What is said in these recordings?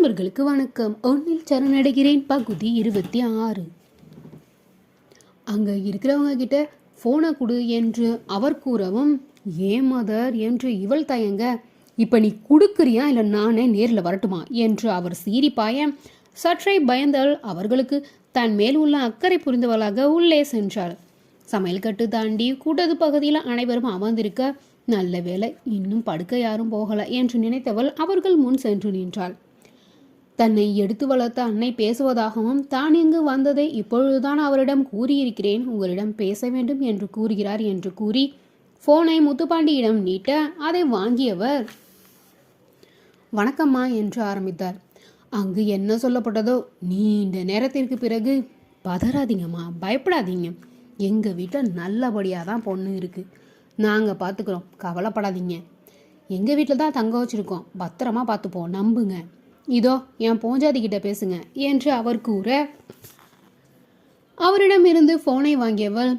நண்பர்களுக்கு வணக்கம். ஒன்னில் சரணடைகிறேன். பகுதி இருபத்தி ஆறு. அங்கே இருக்கிறவங்க கிட்ட ஃபோனை கொடு என்று அவர் கூறவும் ஏ மதர் என்று இவள் தயங்க இப்போ நீ கொடுக்குறியா? இல்லை நானே நேரில் வரட்டுமா? என்று அவர் சீரிப்பாய சற்றே பயந்தால் அவர்களுக்கு தன் மேல் உள்ள அக்கறை புரிந்தவளாக உள்ளே சென்றாள். சமையல் கட்டு தாண்டி கூட்டது பகுதியில் அனைவரும் அமர்ந்திருக்க நல்ல வேளை இன்னும் படுக்க யாரும் போகல என்று நினைத்தவள் அவர்கள் முன் சென்று நின்றாள். தன்னை எடுத்து வளர்த்த அன்னை பேசுவதாகவும் தான் இங்கு வந்ததை இப்பொழுதுதான் அவரிடம் கூறியிருக்கிறேன். உங்களிடம் பேச வேண்டும் என்று கூறுகிறார் என்று கூறி போனை முத்துப்பாண்டியிடம் நீட்ட அதை வாங்கியவர். வணக்கம்மா என்று ஆரம்பித்தார். அங்கு என்ன சொல்லப்பட்டதோ நீண்ட நேரத்திற்கு பிறகு பதறாதீங்கம்மா பயப்படாதீங்க. எங்கள் வீட்டில் நல்லபடியாக தான் பொண்ணு இருக்குது நாங்கள் பார்த்துக்குறோம் கவலைப்படாதீங்க. எங்கள் வீட்டில் தான் தங்க வச்சுருக்கோம். பத்திரமா பார்த்துப்போம் நம்புங்க. இதோ என் போஞ்சாதி கிட்ட பேசுங்க என்று அவர் கூற அவரிடமிருந்து ஃபோனை வாங்கியவள்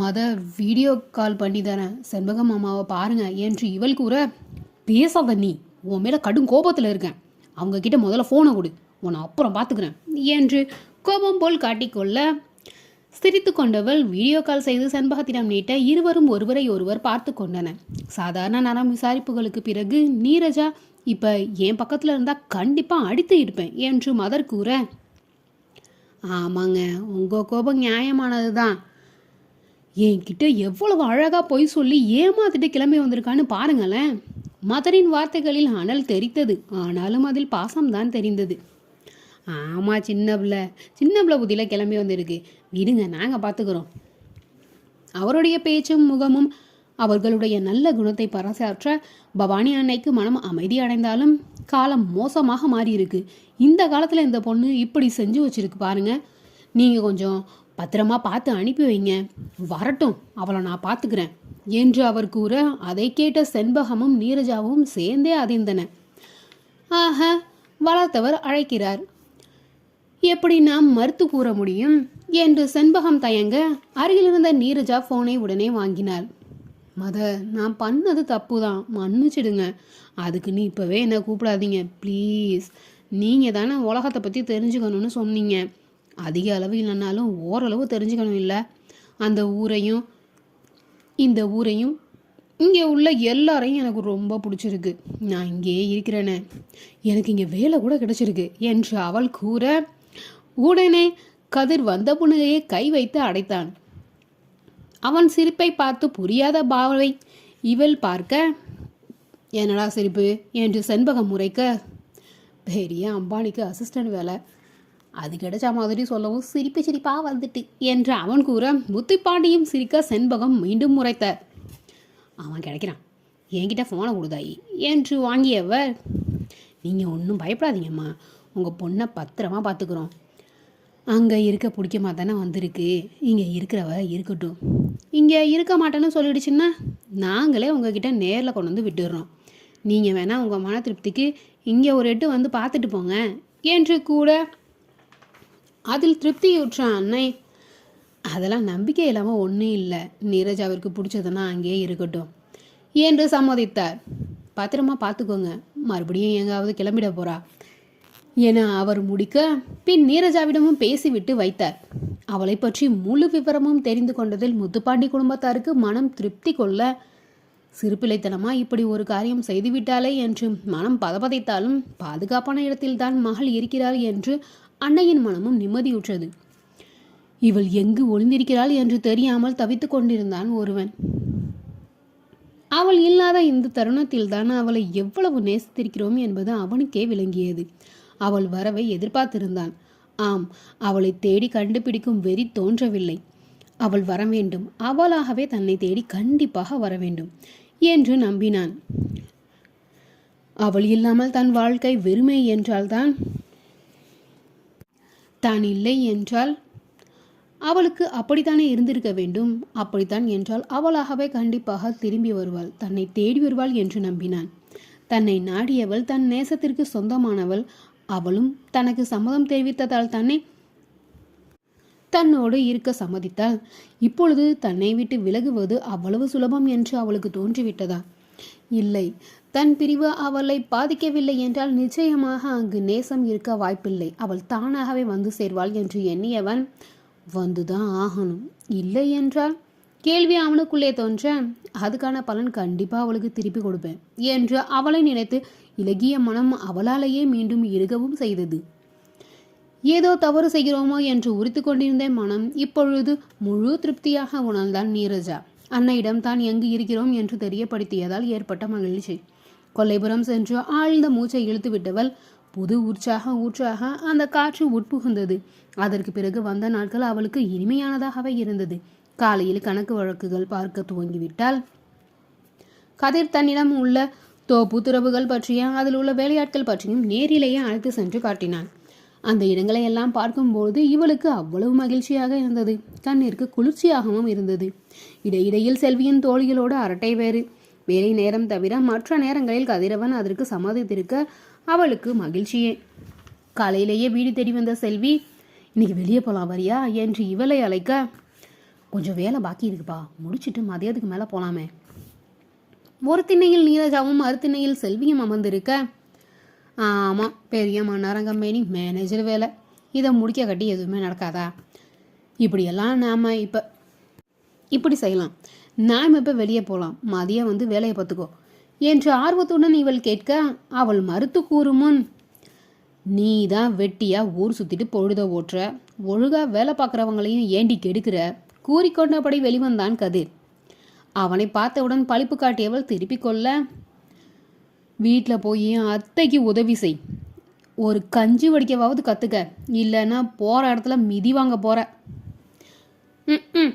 மத வீடியோ கால் பண்ணி தரேன் செண்பகம் மாமாவை பாருங்க என்று இவள் கூற பேசாத நீ உன் மேலே கடும் கோபத்தில் இருக்கேன். அவங்க கிட்ட முதல்ல ஃபோனை கொடு உன்னை அப்புறம் பார்த்துக்கிறேன் என்று கோபம் போல் காட்டிக்கொள்ள சிரித்து கொண்டவள் வீடியோ கால் செய்து செண்பகத்திடம் நீட்ட இருவரும் ஒருவரை ஒருவர் பார்த்து கொண்டனர். சாதாரண நலம் விசாரிப்புகளுக்கு பிறகு நீரஜா இப்போ என் பக்கத்தில் இருந்தால் கண்டிப்பாக அடித்து இருப்பேன் என்று மதர் கூற ஆமாங்க உங்கள் கோபம் நியாயமானது தான் என்கிட்ட எவ்வளவு அழகாக பொய் சொல்லி ஏமாத்திட்டு கிளம்பி வந்திருக்கான்னு பாருங்களேன். மதரின் வார்த்தைகளில் அனல் தெரித்தது ஆனாலும் அதில் பாசம்தான் தெரிந்தது. ஆமாம் சின்ன பிள்ளை சின்ன பிள்ளை கிளம்பி வந்திருக்கு. விடுங்க நாங்கள் பார்த்துக்குறோம் அவருடைய பேச்சும் முகமும் அவர்களுடைய நல்ல குணத்தை பறைசாற்ற பவானி அன்னைக்கு மனம் அமைதி அடைந்தாலும் காலம் மோசமாக மாறியிருக்கு. இந்த காலத்தில் இந்த பொண்ணு இப்படி செஞ்சு வச்சிருக்கு பாருங்க. நீங்கள் கொஞ்சம் பத்திரமா பார்த்து அனுப்பி வைங்க. வரட்டும் அவளை நான் பார்த்துக்கிறேன் என்று அவர் கூற அதை கேட்ட செண்பகமும் நீரஜாவும் சேர்ந்தே அதிர்ந்தன. ஆக வளர்த்தவர் அழைக்கிறார். எப்படி நாம் மறுத்து கூற முடியும்? என்று செண்பகம் தயங்க அருகிலிருந்த நீரஜா ஃபோனை உடனே வாங்கினாள் மத நான் பண்ணது தப்பு தான் மன்னிச்சிடுங்க. அதுக்கு நீ இப்போவே என்னை கூப்பிடாதீங்க. ப்ளீஸ் நீங்கள் தானே உலகத்தை பற்றி தெரிஞ்சுக்கணும்னு சொன்னீங்க. அதிக அளவு இல்லைனாலும் ஓரளவு தெரிஞ்சுக்கணும் இல்லை. அந்த ஊரையும் இந்த ஊரையும் இங்கே உள்ள எல்லாரையும் எனக்கு ரொம்ப பிடிச்சிருக்கு. நான் இங்கேயே இருக்கிறேனே. எனக்கு இங்கே வேலை கூட கிடைச்சிருக்கு என்று அவள் கூற உடனே கதிர் வந்த புன்னகையை கை வைத்து அடைத்தான். அவன் சிரிப்பை பார்த்து புரியாத பாவை இவள் பார்க்க என்னடா சிரிப்பு? என்று செண்பகம் முறைக்க பெரிய அம்பானிக்கு அசிஸ்டன்ட் வேலை. அது கிடைச்ச மாதிரி சொல்லவும் சிரிப்பு சிரிப்பாக வந்துட்டு என்று அவன் கூற முத்துப்பாண்டியும் சிரிக்க செண்பகம் மீண்டும் முறைத்த அவன் கிடைக்கிறான். என்கிட்ட ஃபோனை கொடுதாயி என்று வாங்கியவர் நீங்கள் ஒன்றும் பயப்படாதீங்கம்மா. உங்கள் பொண்ணை பத்திரமா பார்த்துக்குறோம் அங்கே இருக்க பிடிக்கமா தானே வந்திருக்கு. இங்கே இருக்கிறவ இருக்கட்டும். இங்கே இருக்க மாட்டேன்னு சொல்லிடுச்சுன்னா நாங்களே உங்ககிட்ட நேரில் கொண்டு வந்து விட்டுடுறோம். நீங்கள் வேணால் உங்கள் மன திருப்திக்கு இங்கே ஒரு எட்டு வந்து பார்த்துட்டு போங்க. என்று கூட அதில் திருப்தியுற்ற அன்னை அதெல்லாம் நம்பிக்கை இல்லாமல் ஒன்றும் இல்லை. நீரஜாவிற்கு பிடிச்சதுன்னா அங்கேயே இருக்கட்டும் என்று சம்மதித்தார். பத்திரமா பார்த்துக்கோங்க. மறுபடியும் எங்காவது கிளம்பிட போகிறா என அவர் முடிக்க பின் நீரஜாவிடமும் பேசிவிட்டு வைத்தார். அவளை பற்றி முழு விவரமும் தெரிந்து கொண்டதில் முத்துப்பாண்டி குடும்பத்தாருக்கு மனம் திருப்தி கொள்ள சிறுபிள்ளைத்தனமா இப்படி ஒரு காரியம் செய்துவிட்டாளே என்று மனம் பதபதைத்தாலும் பாதுகாப்பான இடத்தில்தான் மகள் இருக்கிறாள் என்று அன்னையின் மனமும் நிம்மதியுற்றது. இவள் எங்கு ஒளிந்திருக்கிறாள் என்று தெரியாமல் தவித்துக் கொண்டிருந்தான் ஒருவன். அவள் இல்லாத இந்த தருணத்தில்தான் அவளை எவ்வளவு நேசித்திருக்கிறோம் என்பது அவனுக்கே விளங்கியது. அவள் வரவை எதிர்பார்த்திருந்தான். ஆம் அவளை தேடி கண்டுபிடிக்கும் வெறி தோன்றவில்லை. அவள் வர வேண்டும். அவளாகவே தன்னை தேடி கண்டிப்பாக வர வேண்டும் என்று நம்பினான். அவள் இல்லாமல் தன் வாழ்க்கை வெறுமை என்றால்தான்? தான் இல்லை என்றால்? அவளுக்கு அப்படித்தானே இருந்திருக்க வேண்டும்? அப்படித்தான் என்றால் அவளாகவே கண்டிப்பாக திரும்பி வருவாள். தன்னை தேடி வருவாள் என்று நம்பினான். தன்னை நாடியவள் தன் நேசத்திற்கு சொந்தமானவள். அவளும் தனக்கு சம்மதம் தெரிவித்ததால் தானே தன்னோடு இருக்க சம்மதித்தாள். இப்பொழுது தன்னை விட்டு விலகுவது அவ்வளவு சுலபம் என்று அவளுக்கு தோன்றிவிட்டதா? இல்லை. தன் பிரிவு அவளை பாதிக்கவில்லை என்றால் நிச்சயமாக அங்கு நேசம் இருக்க வாய்ப்பில்லை. அவள் தானாகவே வந்து சேர்வாள் என்று எண்ணியவன் வந்துதான் ஆகணும். இல்லை என்றால் கேள்வி அவனுக்குள்ளே தோன்ற அதுக்கான பலன் கண்டிப்பாக அவளுக்கு திருப்பி கொடுப்பேன் என்று அவளை நினைத்து இலகிய மனம் அவளாலேயே மீண்டும் இருகவும் செய்தது. ஏதோ தவறு செய்கிறோமோ என்று உரித்து கொண்டிருந்த மனம் இப்பொழுது முழு திருப்தியாக உணர்ந்தான் நீரஜா. அன்னையிடம் தான் எங்கு இருக்கிறோம் என்று தெரியப்படுத்தியதால் ஏற்பட்ட மகிழ்ச்சி. கொல்லைபுரம் சென்று ஆழ்ந்த மூச்சை இழுத்து விட்டவள் புது உற்சாக ஊற்றாக அந்த காற்று உட்புகுந்தது. அதற்கு பிறகு வந்த நாட்கள் அவளுக்கு இனிமையானதாகவே இருந்தது. காலையில் கணக்கு வழக்குகள் பார்க்க துவங்கிவிட்டால் கதிர் தன்னிடம் உள்ள தோப்புத்துறவுகள் பற்றியும் பற்றிய அதில் உள்ள வேலையாட்கள் பற்றியும் நேரிலேயே அழைத்து சென்று காட்டினான். அந்த இடங்களை எல்லாம் பார்க்கும்போது இவளுக்கு அவ்வளவு மகிழ்ச்சியாக இருந்தது. கண்ணிற்கு குளிர்ச்சியாகவும் இருந்தது. இடையிடையில் செல்வியின் தோழிகளோடு அரட்டை வேறு. வேலை நேரம் தவிர மற்ற நேரங்களில் கதிரவன் அதற்கு சம்மதித்திருக்க அவளுக்கு மகிழ்ச்சியே. காலையிலேயே வீடு தேடி வந்த செல்வி இன்னைக்கு வெளியே போகலாம் வரியா? என்று இவளை அழைக்க கொஞ்சம் வேலை பாக்கி இருக்குப்பா. முடிச்சிட்டு மதியத்துக்கு மேலே போகலாமே ஒரு திண்ணையில் நீரஜாவும் மறுதிண்ணையில் செல்வியும் அமர்ந்திருக்க ஆமாம் பெரிய மன்னாரம் கம்பெனி மேனேஜர் வேலை. இதை முடிக்க கட்டி எதுவுமே நடக்காதா? இப்படியெல்லாம் நாம் இப்போ இப்படி செய்யலாம். நாம் இப்போ வெளியே போகலாம் மதியம் வந்து வேலையை பார்த்துக்கோ. என்று ஆர்வத்துடன் இவள் கேட்க அவள் மறுத்து கூறுமுன் நீ தான் வெட்டியா ஊர் சுற்றிட்டு பொழுத ஓட்டுற. ஒழுங்கா வேலை பார்க்குறவங்களையும் ஏண்டி கெடுக்கிற? கூறிக்கொண்டபடி வெளிவந்தான் கதிர். அவனை பார்த்தவுடன் பழிப்பு காட்டியவள் திருப்பி கொள்ள வீட்டில் போய் அத்தைக்கு உதவி செய். ஒரு கஞ்சி வடிக்கவாவது கற்றுக்க இல்லைன்னா போகிற இடத்துல மிதி வாங்க போகிற ம்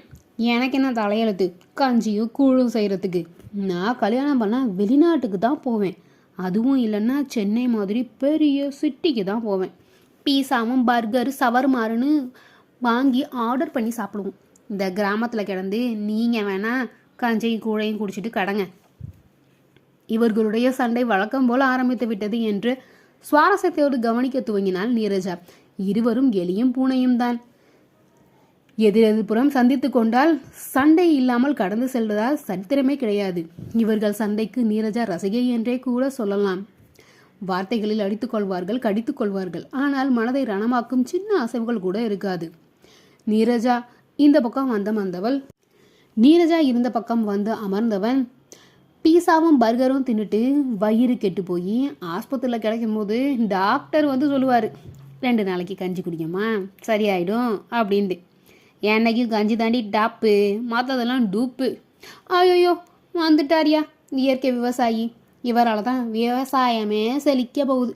எனக்கு என்ன தலையெழுத்து? கஞ்சியும் கூழும் செய்கிறதுக்கு நான் கல்யாணம் பண்ணால் வெளிநாட்டுக்கு தான் போவேன். அதுவும் இல்லைன்னா சென்னை மாதிரி பெரிய சிட்டிக்கு தான் போவேன். பீஸாவும் பர்கர் சவர்மாருன்னு வாங்கி ஆர்டர் பண்ணி சாப்பிடுவோம். இந்த கிராமத்தில் கிடந்து நீங்கள் வேணால் கஞ்சையும் கூழையும் குடிச்சிட்டு கடங்க. இவர்களுடைய சண்டை வழக்கம் போல ஆரம்பித்து விட்டது என்று சுவாரஸ்யத்தோடு கவனிக்க துவங்கினாள் நீரஜா. இருவரும் எலியும் பூனையும் தான். எதிரெதிர்புறம் சந்தித்து கொண்டால் சண்டை இல்லாமல் கடந்து செல்வதால் சரித்திரமே கிடையாது. இவர்கள் சண்டைக்கு நீரஜா ரசிகை என்றே கூட சொல்லலாம். வார்த்தைகளில் அடித்துக் கொள்வார்கள் கடித்துக் கொள்வார்கள். ஆனால் மனதை ரணமாக்கும் சின்ன அசைவுகள் கூட இருக்காது. நீரஜா இந்த பக்கம் வந்த வந்தவள் நீரஜா இருந்த பக்கம் வந்து அமர்ந்தவன். பீஸாவும் பர்கரும் தின்னுட்டு வயிறு கெட்டு போய் ஆஸ்பத்திரியில் கிடைக்கும் போது டாக்டர் வந்து சொல்லுவார் ரெண்டு நாளைக்கு கஞ்சி குடிக்கம்மா சரியாயிடும் அப்படின்ட்டு. என்னைக்கும் கஞ்சி தாண்டி டாப்பு மற்றதெல்லாம் டூப்பு. ஐயோயோ வந்துட்டாரியா இயற்கை விவசாயி. இவரால் தான் விவசாயமே செழிக்க போகுது.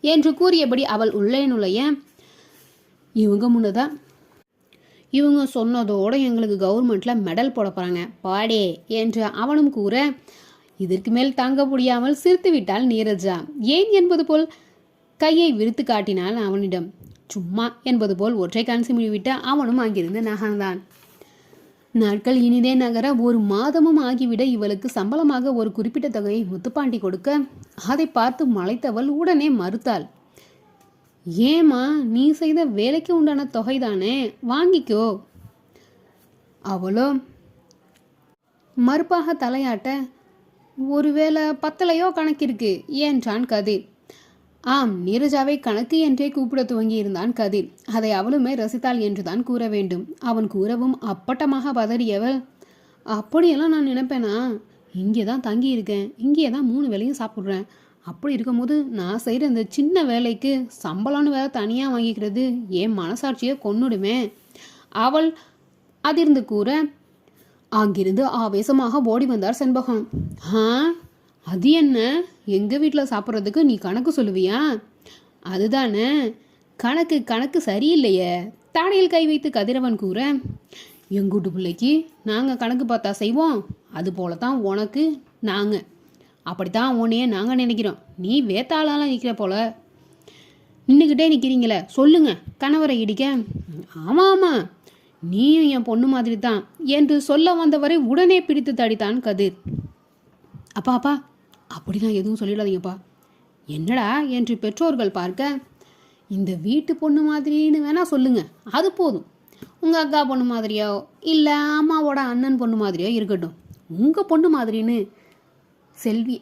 என்று கூறியபடி அவள் உள்ளே நுழைய இவங்க முன்னதான் இவங்க சொன்னதோடு எங்களுக்கு கவர்மெண்ட்டில் மெடல் போட போகிறாங்க பாடே என்று அவனும் கூற இதற்கு மேல் தாங்க முடியாமல் சிரித்து விட்டாள் நீரஜா. ஏன் என்பது போல் கையை விரித்து காட்டினாள் அவனிடம். சும்மா என்பது போல் ஒற்றை கண் சிமிழிவிட்டு அவனும் அங்கிருந்து நகர்ந்தான். நாட்கள் இனிதே நகர ஒரு மாதமும் ஆகிவிட இவளுக்கு சம்பளமாக ஒரு குறிப்பிட்ட தொகையை முத்துப்பாண்டி கொடுக்க அதை பார்த்து மலைத்தவள் உடனே மறுத்தாள். ஏமா நீ செய்த வேலைக்கு உண்டான தொகைதானே? வாங்கிக்கோ. அவளோ மறுப்பாக தலையாட்ட ஒருவேளை பத்தலையோ கணக்கிருக்கு என்றான் கதிர். ஆம் நீரஜாவை கணக்கு என்றே கூப்பிட துவங்கியிருந்தான் கதிர். அதை அவளுமே ரசித்தாள் என்றுதான் கூற வேண்டும். அவன் கூறவும் அப்பட்டமாக பதறியவள் அப்படியெல்லாம் நான் நினைப்பேனா? இங்கே தான் தங்கியிருக்கேன். இங்கே தான் மூணு வேளையும் சாப்பிட்றேன். அப்படி இருக்கும்போது நான் செய்கிற இந்த சின்ன வேலைக்கு சம்பளம்னு வேற தனியாக வாங்கிக்கிறது என் மனசாட்சியை கொன்னுடுமே. அவள் அதிர்ந்து கூற அங்கிருந்து ஆவேசமாக ஓடி வந்தார் செண்பகம். ஆ அது என்ன? எங்கள் வீட்டில் சாப்பிட்றதுக்கு நீ கணக்கு சொல்லுவியா? அதுதானே கணக்கு கணக்கு சரியில்லையே. தாடையில் கை வைத்து கதிரவன் கூற எங்கூட்டு பிள்ளைக்கு நாங்கள் கணக்கு பார்த்தா செய்வோம். அது போல தான் உனக்கு நாங்கள் அப்படித்தான் உன்னையே நாங்கள் நினைக்கிறோம். நீ வேத்தாளாலாம் நிற்கிற போல. நின்றுக்கிட்டே நிற்கிறீங்களே சொல்லுங்க கணவரை இடிக்க. ஆமாம் ஆமாம் நீயும் என் பொண்ணு மாதிரி தான் என்று சொல்ல வந்தவரை உடனே பிடித்து தடித்தான் கதிர். அப்பா அப்பா அப்படிலாம் எதுவும் சொல்லிடாதீங்கப்பா. என்னடா என்று பெற்றோர்கள் பார்க்க இந்த வீட்டு பொண்ணு மாதிரின்னு வேணா சொல்லுங்க. அது போதும். உங்கள் அக்கா பொண்ணு மாதிரியோ இல்லை அம்மாவோட அண்ணன் பொண்ணு மாதிரியோ இருக்கட்டும். உங்கள் பொண்ணு மாதிரின்னு செல்வி.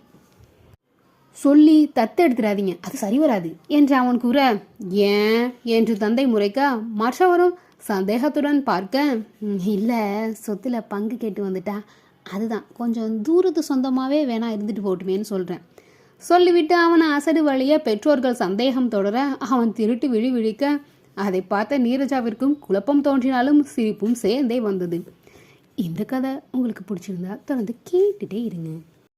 சொல்லி தத்தெடுத்துடாதீங்க அது சரி வராது. என்று அவன் கூற ஏன்? என்று தந்தை முறைக்க மற்றவரும் சந்தேகத்துடன் பார்க்க இல்லை சொத்தில் பங்கு கேட்டு வந்துட்டா. அதுதான். கொஞ்சம் தூரத்து சொந்தமாகவே வேணா இருந்துட்டு போட்டுமேன்னு சொல்கிறேன் சொல்லிவிட்டு அவன் அசடு வழிய பெற்றோர்கள் சந்தேகம் தொடர அவன் திருட்டு விழி விழிக்க அதை பார்த்த நீரஜாவிற்கும் குழப்பம் தோன்றினாலும் சிரிப்பும் சேர்ந்தே வந்தது. இந்த கதை உங்களுக்கு பிடிச்சிருந்தா தொடர்ந்து கேட்டுட்டே இருங்க.